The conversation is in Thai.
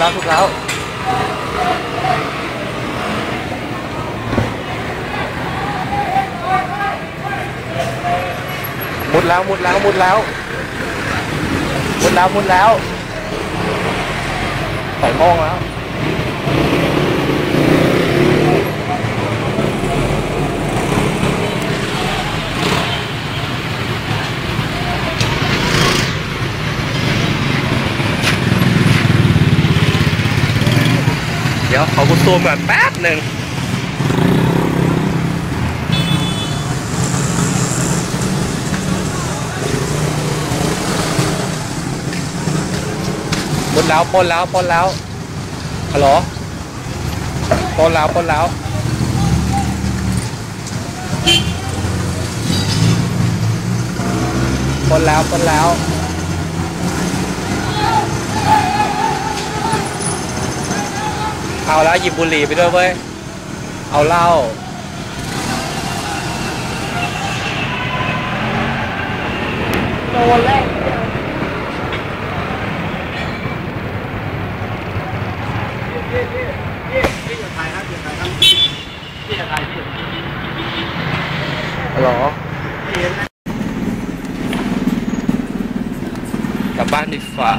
แล้วถูกแล้วมุดแล้วมุดแดี๋ยวขอกูซูมก่อนแป๊บหนึ่งปนแล้วปนแล้วปนแล้วฮัลโหลปนแล้วปนแล้วปนแล้วปนแล้ว เอาแล้วหยิบบุหรี่ไปด้วยเว้ย เอาเหล้าโดนแรกฮัลโหลกลับบ้านดีฝ่า